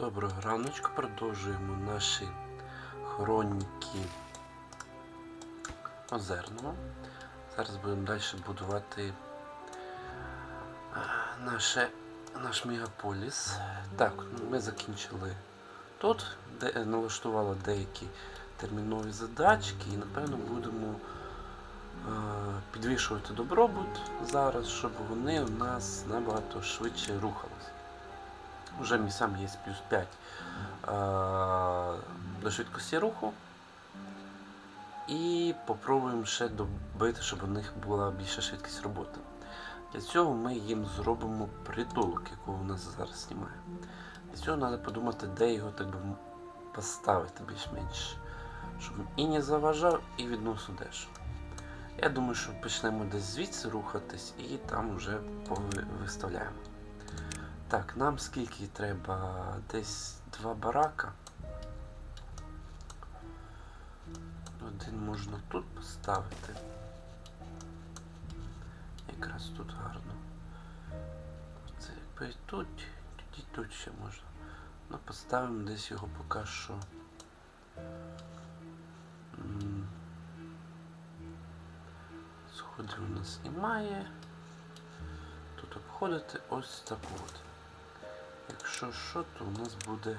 Доброго раночку, продовжуємо наші хроніки Озерного. Зараз будемо далі будувати наше, наш мегаполіс. Так, ми закінчили тут, де е, налаштували деякі термінові задачки і напевно будемо е, підвішувати добробут зараз, щоб вони у нас набагато швидше рухались. Уже місцям є плюс 5 е, до швидкості руху. І попробуємо ще добити, щоб у них була більша швидкість роботи. Для цього ми їм зробимо притулок, якого у нас зараз знімає. Для цього треба подумати, де його так би поставити більш-менш, щоб він і не заважав, і відносно дешево. Я думаю, що почнемо десь звідси рухатись і там вже виставляємо. Так, нам скільки треба? Десь два барака. Один можна тут поставити. Якраз тут гарно. Це якби і тут, тоді тут ще можна. Ну, поставимо десь його поки що. М, Сходів у нас немає. Тут обходити ось таку от. Якщо що, то у нас буде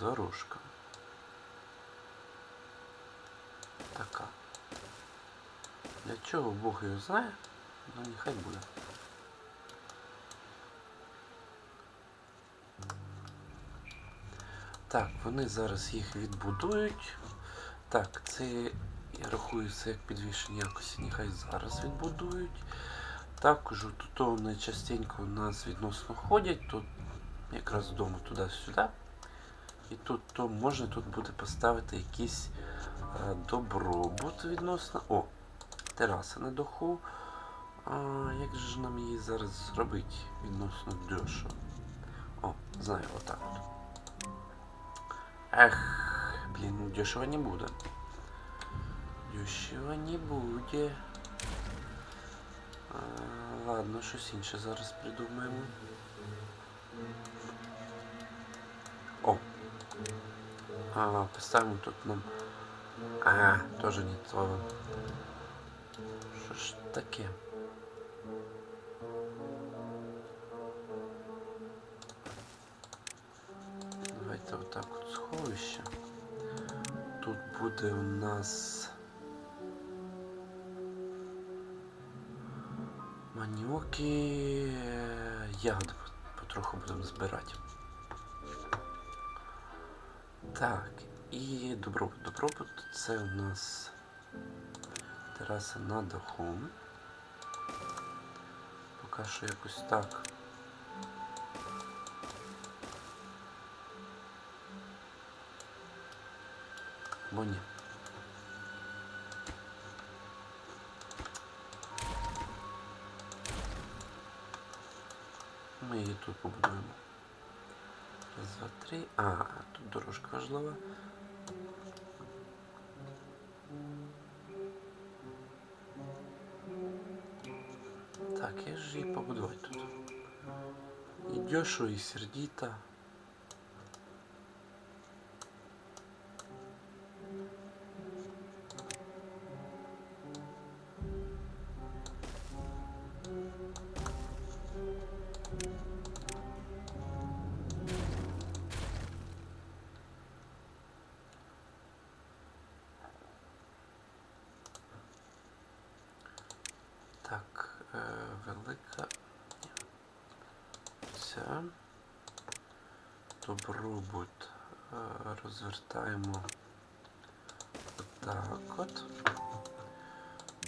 дорожка. Така. Для чого Бог його знає, ну нехай буде. Так, вони зараз їх відбудують. Так, це я рахую це як підвищення якості, нехай зараз відбудують. Також тут вони частенько у нас відносно ходять, тут якраз вдома туди-сюди. І тут то можна тут буде поставити якийсь е, добробут відносно. О, тераса на даху. А, як же нам її зараз зробити відносно дешево? О, знаю, отак от. Ех, блін, ну дешево не буде. Дешево не буде. А, ладно, щось інше зараз придумаємо. А, поставимо тут нам. А, тоже не то. Що ж таке? Давайте отак от сховище. Тут буде у нас маньоки. Ягоди потроху будемо збирати. Так, і добробут. Добробут це у нас тераса на даху. Поки що якось так. Бо ні. Ми її тут побудуємо. Раз, два, три. А, тут дорожка важлива. Так, я ж її побудувати тут. І дешево, і сердито. Добробут е, розвертаємо отак от.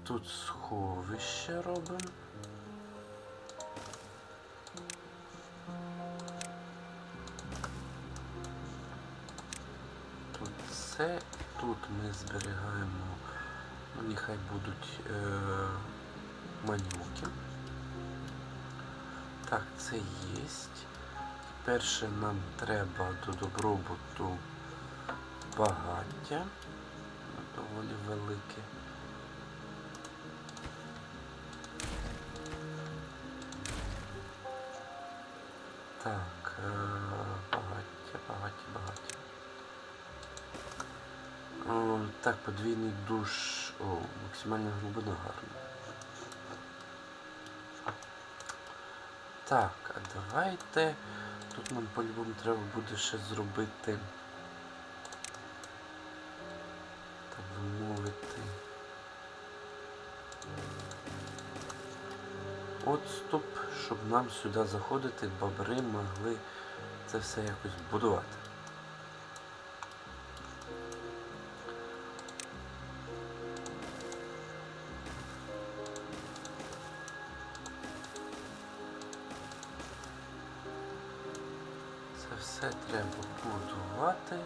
Тут сховище робимо. Тут це, тут ми зберігаємо, ну нехай будуть е, манюки. Так, це є. Перше нам треба до добробуту багаття. Доволі велике. Так, е, багаття. багаті. О, так, подвійний душ. О, максимальна глибина гарна. Так, а давайте. Тут нам по-любому треба буде ще зробити. Так мовити. Отступ, щоб нам сюди заходити, бобри могли це все якось будувати. Все треба будувати.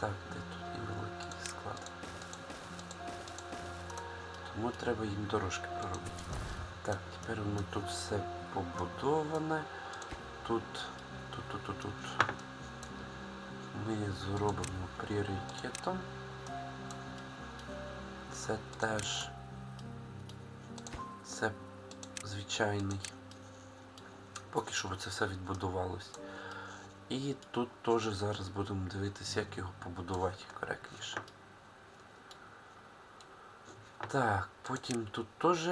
Так, де тут невеликий склад. Тому треба їм дорожки проробити. Так, тепер воно тут все побудоване. Тут, тут, тут, тут, тут. Ми зробимо пріоритетом. Це теж звичайний. Поки що це все відбудувалось. І тут теж зараз будемо дивитися, як його побудувати коректніше. Так, потім тут теж.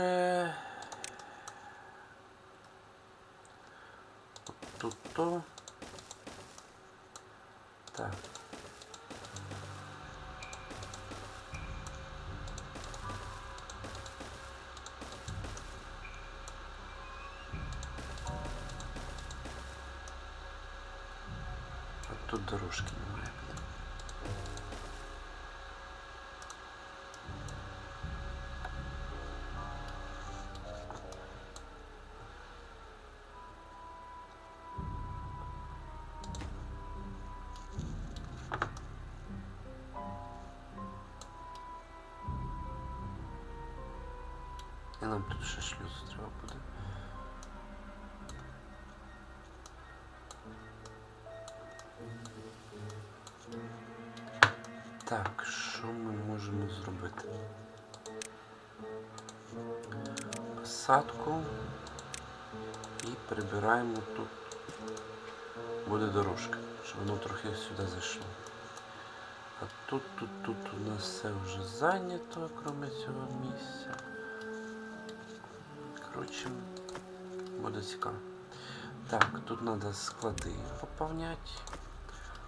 Тут то. Так. Тут дорожки немає. І нам тут ще шлюз треба буде. Так, що ми можемо зробити? Посадку і прибираємо тут. Буде дорожка, щоб воно трохи сюди зайшло. А тут, тут, тут у нас все вже зайнято, крім цього місця. Коротше, буде цікаво. Так, тут треба склади поповняти.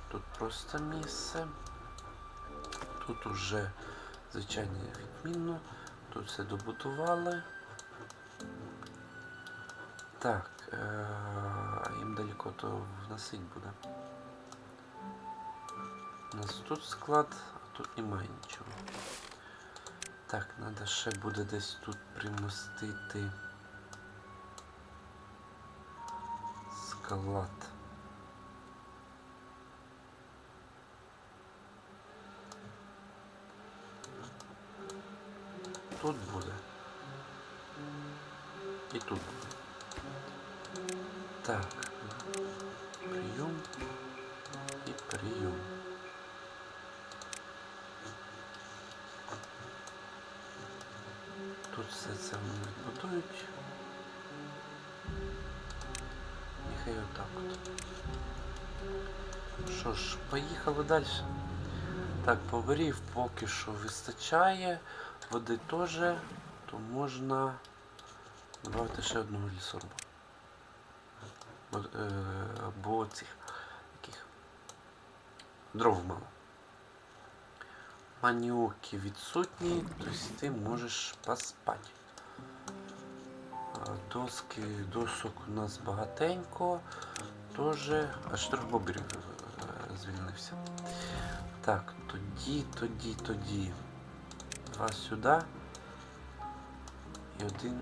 Тут просто місце. Тут уже звичайно відмінно. Тут все добудували. Так, е- їм далеко то вносить буде. У нас тут склад, а тут немає нічого. Так, треба ще буде десь тут примостити склад. Тут буде. І тут буде. Так. Прийом і прийом. Тут все це вони відбудують. Нехай отак от. Що ж, поїхали далі. Так, поварів поки що вистачає, води теж, то можна додати ще одного лісорубу. Е, Або цих яких. Дров мало. Маніоки відсутні, тобто ти можеш поспати. Доски, досок у нас багатенько. Тоже аж трьох е, звільнився. Так, тоді, тоді, тоді. Два сюди. І один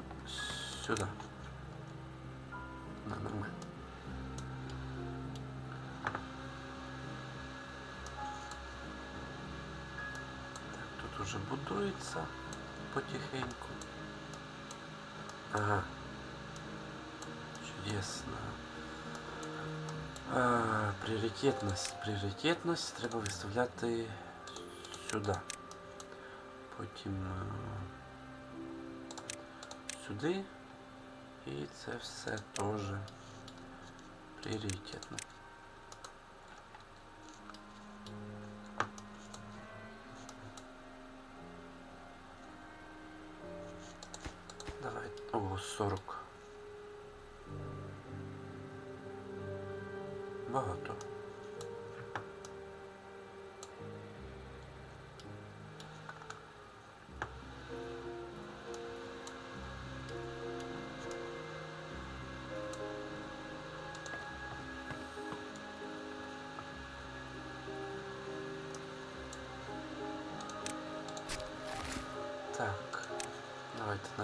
сюди. На, нормально. Так, тут уже будується потихеньку. Ага. Чудесно. А, пріоритетність. Пріоритетність треба виставляти сюди. Потім е, сюди. І це все теж пріоритетно.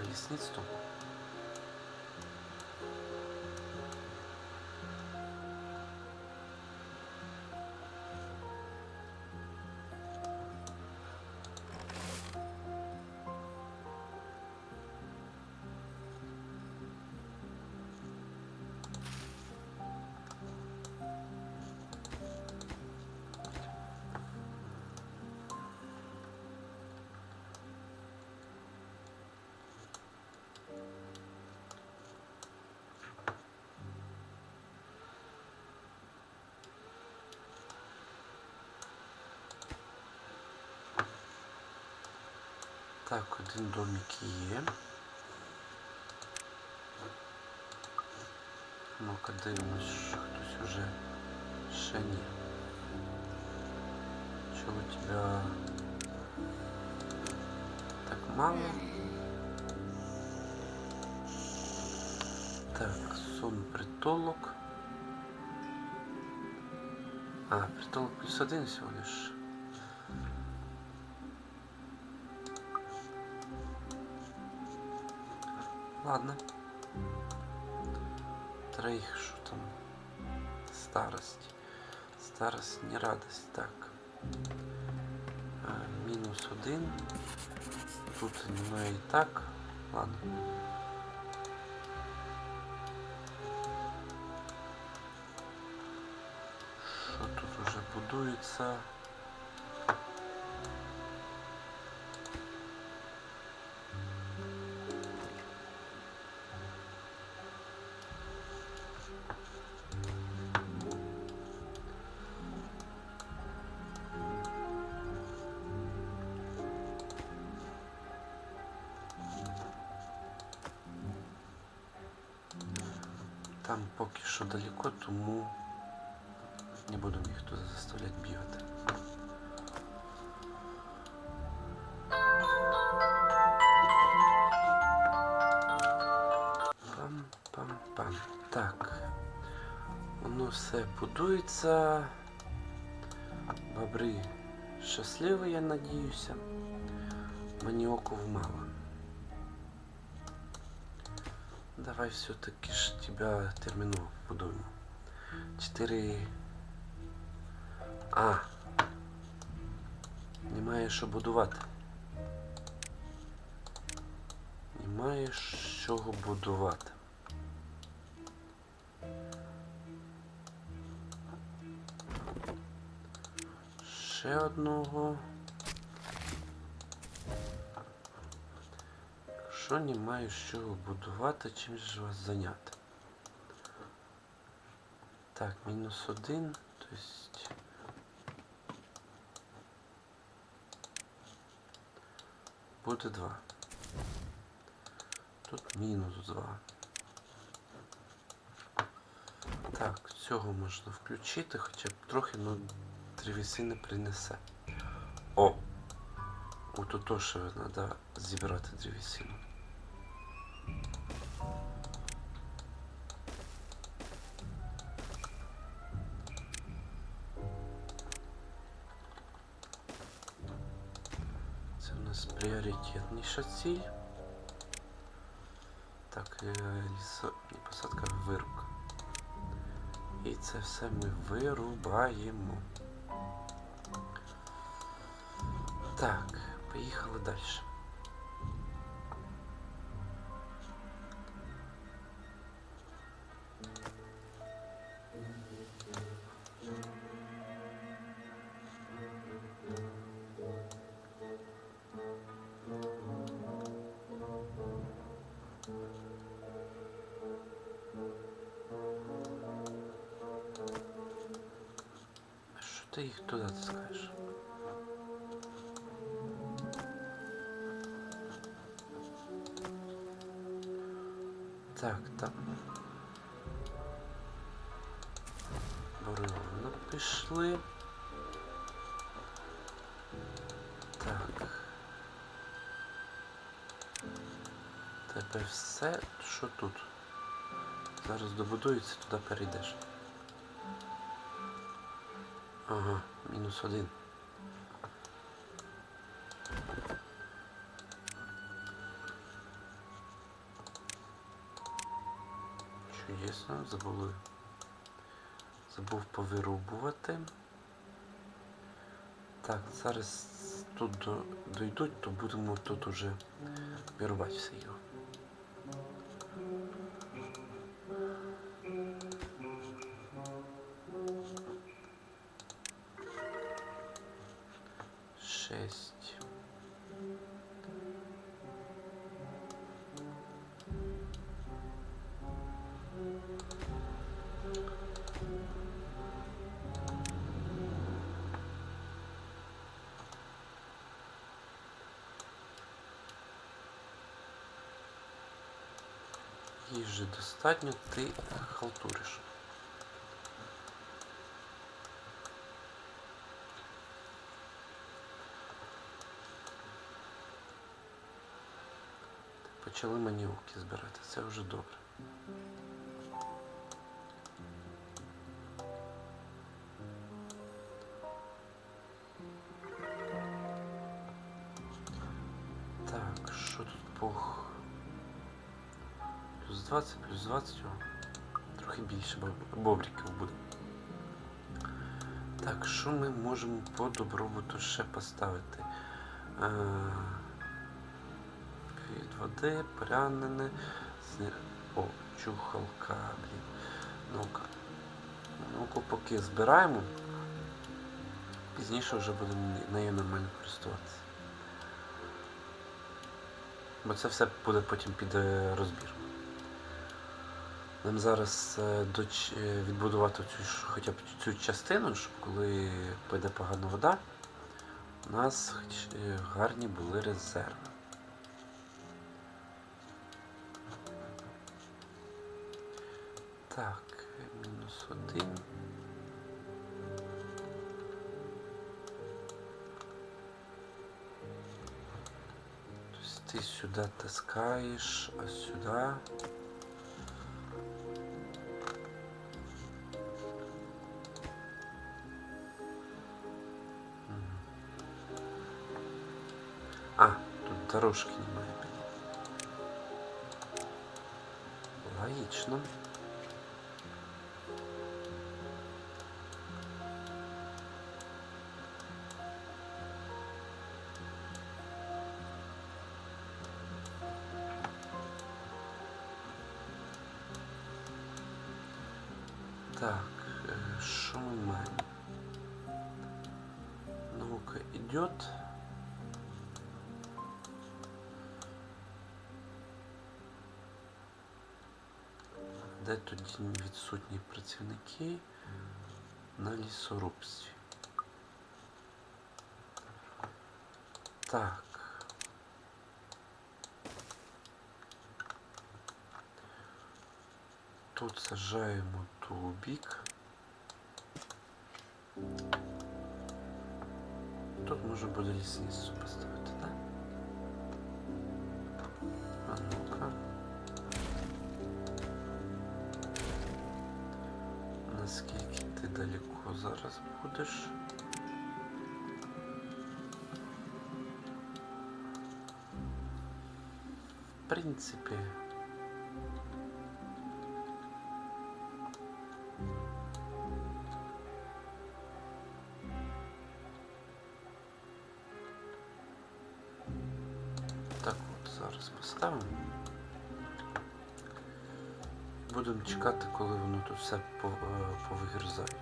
Лісництво. Так, один домик є. Ну-ка дивимось, що хтось уже ще ні. Чого у тебя так мало? Так, сон притолок. А, притолок плюс один всего лишь. Ладно. Троих, что там? Старость. Старость, не радость. Так. А, мінус один. Тут немає і так. Ладно. Що тут уже будується? Далеко, тому не буду тут заставляти бігати. Пам-пам-пам. Так. Воно все будується. Бобри щасливі, я надіюся. Маніоков мало. Давай все-таки ж тебя терминово будуємо. 4. А. Немає що будувати. Немає з чого будувати. Ще одного. Якщо немає з чого будувати, чим ж вас зайняти? Так, мінус один, то есть... Буде два. Тут мінус два. Так, цього можна включити, хоча б трохи, ну древесини принесе. О! От то, треба зібрати древесину. Нас пріоритетніша ціль. Так, е, лісо... посадка, вирубка. І це все ми вирубаємо. Так, поїхали далі. Так, там. Ворона пішли. Так. Тепер все, що тут. Зараз добудується, туди перейдеш. Ага, мінус один. Забув повирубувати. Так, зараз тут до, дойдуть, то будемо тут уже вирубати все його. Шесть. Їжі достатньо, ти халтуриш. Почали манівки збирати, це вже добре. Так, що тут по... Плюс 20, плюс 20, о, трохи більше боб- бобриків буде. Так, що ми можемо по добробуту ще поставити? Е, від води, прянене, зні... О, чухалка, блін. Ну-ка. Ну-ка, поки збираємо. Пізніше вже будемо нею нормально користуватися. Бо це все буде потім під е, розбір. Нам зараз е, е, відбудувати цю хоча б цю частину, щоб коли піде погана вода, у нас е, гарні були резерви. Так, мінус один. Тобто ти сюди таскаєш, а сюди. Тут дорожки немає. Логічно. Так, э, что мы маем? Наука идет. Де тоді відсутні працівники на лісорубстві? Так. Тут сажаємо тубік. Тут можна буде лісницю поставити, Далеко зараз будеш? В принципі. Чекати, коли воно тут все е, повигризають.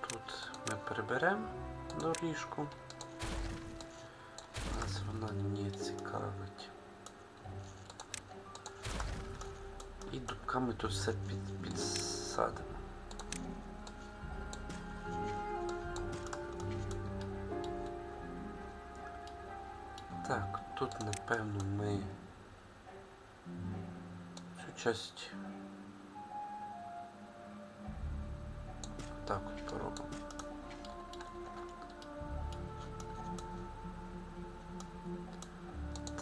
Тут ми переберемо доріжку. Нас вона не цікавить. І дубками тут все під, підсадимо. Тут напевно ми цю часть так от поробимо.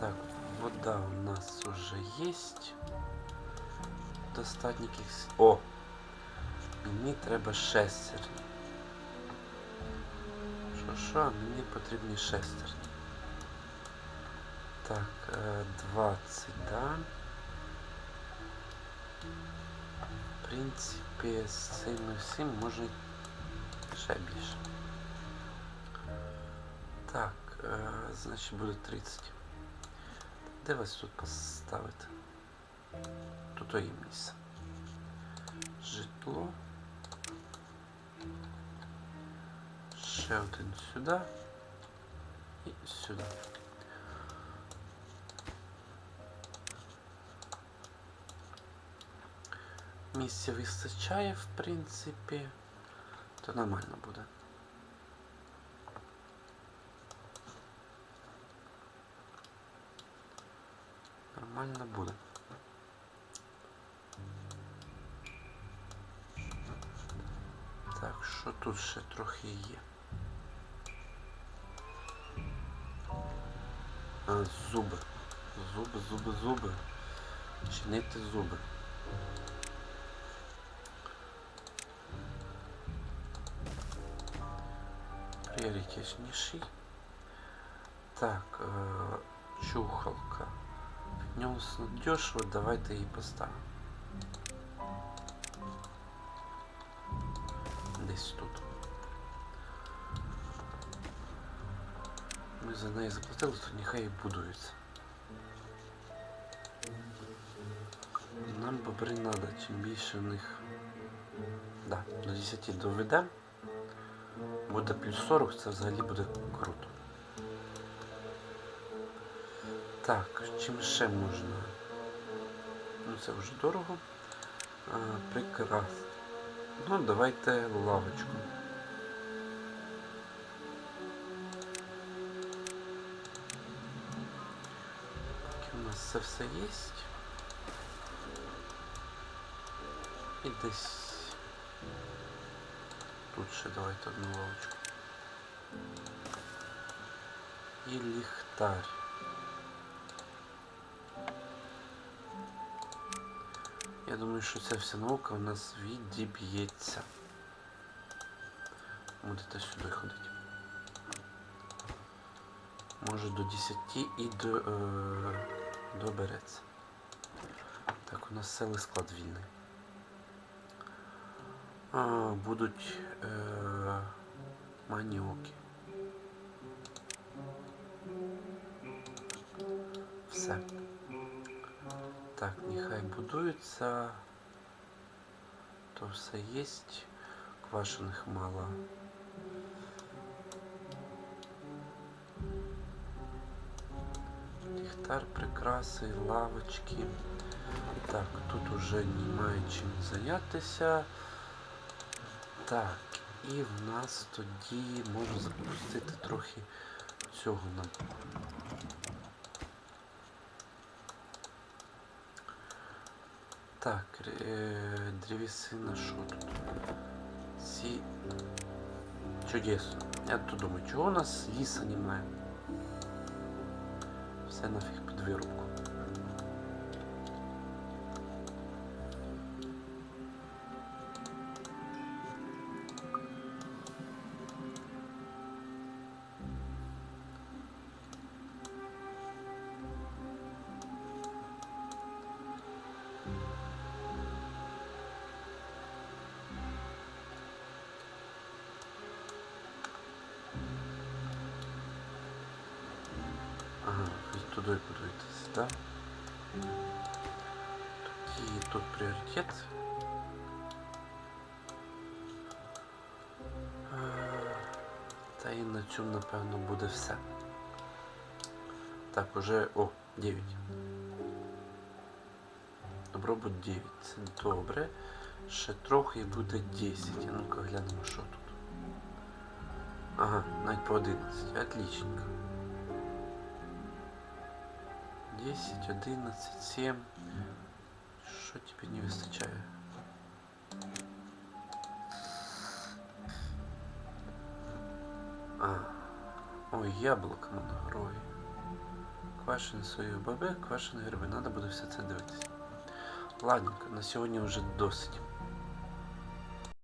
Так, вода у нас уже есть. Достатньо кількість. О! Мені треба шестерні. Що що, мені потрібні шестерні. Так, е, 20, да. В принципі, з цим і всім може ще більше. Так, е, значить буде 30. Де вас тут поставити? Тут є місце. Житло. Ще один сюди. І сюди. Місця вистачає, в принципі, то нормально буде. Нормально буде. Так, що тут ще трохи є? А, зуби. Зуби, зуби, зуби. Чинити зуби. Пріоритетніший. Так, е, чухалка. Відносно дешево, давайте її поставимо. Десь тут. Ми за неї заплатили, то нехай і будується. Нам бобри треба, чим більше в них. Да, до 10 доведемо. Буде плюс 40, це взагалі буде круто. Так, чим ще можна? Ну це вже дорого. А, прекрасно. Ну, давайте лавочку. Поки у нас це все є. І десь ще давайте одну лавочку. І ліхтар. Я думаю, що ця вся наука у нас відіб'ється. Будете сюди ходити. Може до 10 і до, е, добереться. Так, у нас цілий склад вільний. Будуть е, маніоки. Все. Так, нехай будується. То все є. Квашених мало. Ліхтар, прикраси, лавочки. Так, тут уже немає чим зайнятися. Так, і в нас тоді можу запустити трохи цього нам. Так, е, древесина що тут? Ці... Чудесно. Я тут думаю, чого у нас ліса немає? Все нафіг під вирубку. Тут. Е, Та і на цьому, напевно, буде все. Так, уже... О, 9. Добробут 9. Це добре. Ще трохи і буде 10. А ну-ка глянемо, що тут. Ага, навіть по 11. Отличненько. 10, 11, 7. Що тебе не вистачає? А, ой, яблуко на грові. Квашені соєві баби, квашені гриби. Надо буде все це дивитися. Ладненько, на сьогодні вже досить.